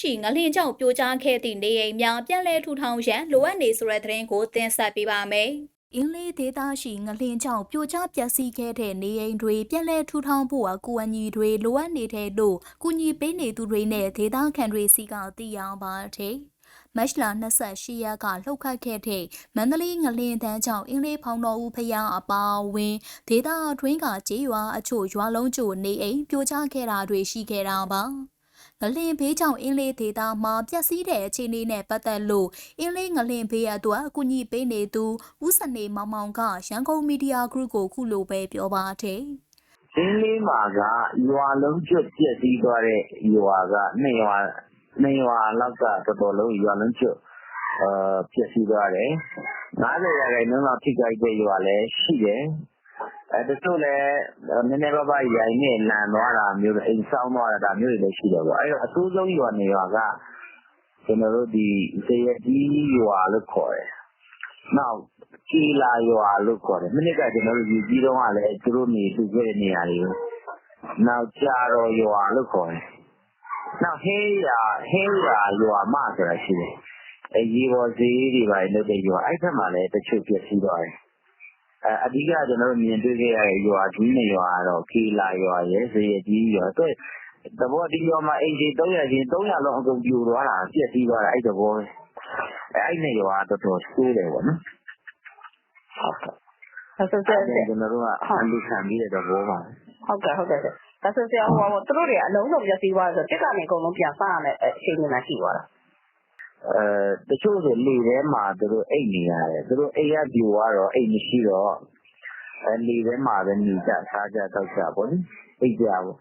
ရှိငလျင်ကြောင့်ပြိုကျခဲ့သည့်နေအိမ်များပြန်လည်ထူထောင်ရန်လိုအပ်နေဆိုတဲ့သတင်းကိုတင်ဆက်ပေးပါမယ်။အင်းလေးဒေသရှိငလျင်ကြောင့်ပြိုကျပျက်စီးခဲ့တဲ့နေအိမ်တွေပြန်လည်ထူထောင်ဖို့အကူအညီတွေလိုအပ်နေတဲ့လို့ကူညီပေးနေသူတွေနဲ့ဒေသခံတွေစီကသိရပါတယ်။မတ်လ28ရက်ကလှုပ်ခတ်ခဲ့တဲ့မန္တလေးငလင်တန်းကြောင့်အင်းလေးဖောင်တော်ဦးဖျားအပါအဝင်ဒေသအတွင်းကကြေးရွာအချို့ရွာလုံးချို့နေအိမ်ပြိုကျခဲ့တာတွေရှိခဲ့တာပါ ငလင်ဘေးကြောင့်အင်းလေးဒေသမှာပျက်စီးတဲ့အခြေအနေနဲ့ပတ်သက်လို့အင်းလေးငလင်ဘေးအတွက်အကူအညီပေးနေသူဦးစနေမောင်မောင်ကရန်ကုန်မီဒီယာဂရုကိုခုလိုပဲပြောပါတယ်အင်းလေးမှာကရွာလုံးကျွတ်ပြည့်စည်သွားတဲ့ရွာကနှစ်ရွာနှစ်ရွာလောက်ကတော်တော်လုံးရွာလုံးကျွတ်အာပြည့်စည်သွားတယ်90ရာခိုင်နှုန်းလောက်ထိခိုက်တဲ့ရွာလည်းရှိတယ်အဲ တချို့လည်း နည်းနည်းပါးပါးရိုင်နဲ့လန်သွားတာမျိုး အိမ်ဆောင်းသွားတာ ဒါမျိုးတွေလည်း ရှိတယ်ပေါ့ အဲတော့ အဆိုးဆုံးရွာနေရွာကကျွန်တော်တို့ဒီဇေယတီရွာလို့ ခေါ်တယ် နောက်ကီလာရွာလို့ ခေါ်တယ်မိနစ်ကကျွန်တော်တို့ယူကြီးတော့ကလည်း သူတို့နေသူခဲ့တဲ့ နေရာတွေကိုနောက် ကြာတော်ရွာလို့ ခေါ်တယ် နောက်ဟင်းရွာဟင်းရွာ ရွာမဆိုတာရှိတယ်အဲရေပေါ်ဈေးတွေပါလို့တဲ့ရွာ အဲ့ထက်မှလည်း တချို့ပြည့်စည်သွားတယ် အဲအဓိက ကျွန်တော်တို့ မြင်တွေ့ခဲ့ရတဲ့ ရွာကြီးနေရွာကတော့ကီလာရွာရဲ့ဇေယကြီးရွာတော့တဘောဒီရွာမှာ အိမ်ကြီး300ချင်း300လုံး အကုန်ပြိုသွားတာပြည့်စည်သွားတာ အဲ့တဘောပဲ အဲအဲ့နေရွာတော်တော်ဆိုးတယ်ပေါ့နော်ဟုတ်ကဲ့ဒါဆိုဆရာအဲ့ဒါကျွန်တော်တို့က အလူခံပြီးတဲ့ သဘောပါပဲ ဟုတ်ကဲ့ဟုတ်ကဲ့ဆရာဒါဆိုဆရာဟိုပါသူတို့တွေအလုံးစုံပြည့်စည်သွားတယ်ဆိုတက်ကနေ အကုန်လုံး ပြန်စရမယ်အခြေအနေမှာ ရှိသွားတာအဲ တချို့ဆိုလေထဲမှာ သူတို့အိတ်နေရတယ် သူတို့အိတ်ရပြူသွားတော့ အိတ်မရှိတော့အဲလေထဲမှာပဲ နေကြ စားကြတောက်ကြပေါ့နိအိတ်ကြပေါ့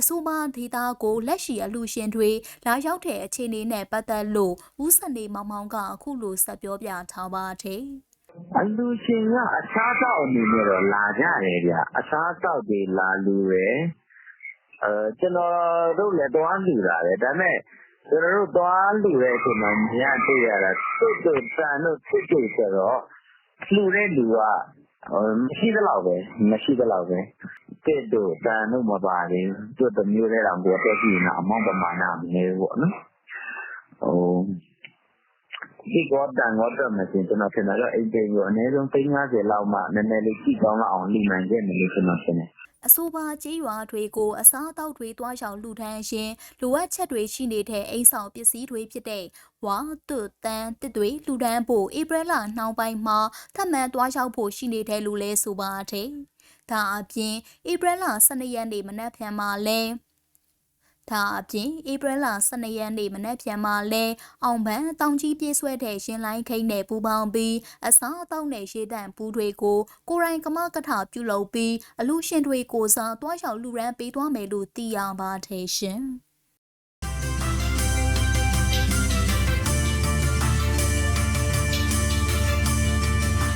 အဆိုပါဒေတာကို လက်ရှိအလူရှင်တွေ လာရောက်တဲ့အခြေအနေနဲ့ ပတ်သက်လို့ ဦးစနေမောင်မောင်က အခုလိုဆက်ပြောပြထားပါတယ် အလူရှင်က အစားတောက်အနေနဲ့တော့ လာကြတယ်ဗျ အစားတောက်တွေ လာလူရယ်အဲကျွန်တော်တို့လည်းတွားလူတာပဲ ဒါပေမဲ့ ကျွန်တော်တို့တွားလူတဲ့အချိန်မှာ မြင်ရတွေ့ရတာတွတ်တွတ်တန်တို့ထွတ်ထွတ်ဆိုတော့လူတဲ့လူကဟိုမရှိသလောက်ပဲ မရှိသလောက်ပဲတဲ့တို့တန်တို့ မပါဘူးတွတ်တစ်မျိုးတည်းတော့ကိုတက်ကြည့်နေအမောင်းပမာဏ မနေဘူးပေါ့နော် ဟိုဒီကော တန်ကောတက်မစင် ကျွန်တော်ထင်တာတော့ အိမ်ပိန်ကို အနည်းဆုံး350လောက်မှ နည်းနည်းလေးကြည့်ကောင်းလောက်အောင်လိမှန်ခဲ့မယ်လို့ ကျွန်တော်ထင်တယ် အဆိုပါကြေးရွာတွေကို အစားအသောက်တွေတွားရောက်လှူဒန်းရှင်လိုအပ်ချက်တွေရှိနေတဲ့ အိမ်ဆောင်ပစ္စည်းတွေဖြစ်တဲ့ ဝါသွတ်တန်းတစ်တွေ လှူဒန်းဖို့ ဧပြီလနှောင်းပိုင်းမှာ ထပ်မံတွားရောက်ဖို့ ရှိနေတယ်လို့လဲဆိုပါတယ်။ဒါအပြင် ဧပြီလ12ရက်နေ့ မနက်ဖြန်မှာလဲ ဒါအပြင်ဧပြီလ12ရက်နေ့မနက်ဖြန်မှာလဲအောင်ပန်းတောင်ကြီးပြေးဆွဲတဲ့ရှင်လိုင်းခိန်းနဲ့ပူပေါင်းပြီးအစားအသောက်နဲ့ရေတန့်ပူးတွေကိုကိုရိုင်းကမကထပြုလုပ်ပြီးအလူရှင်တွေကိုစားတွားရောက်လူရန်ပေးသွားမယ်လို့သိရပါတယ်ရှင်။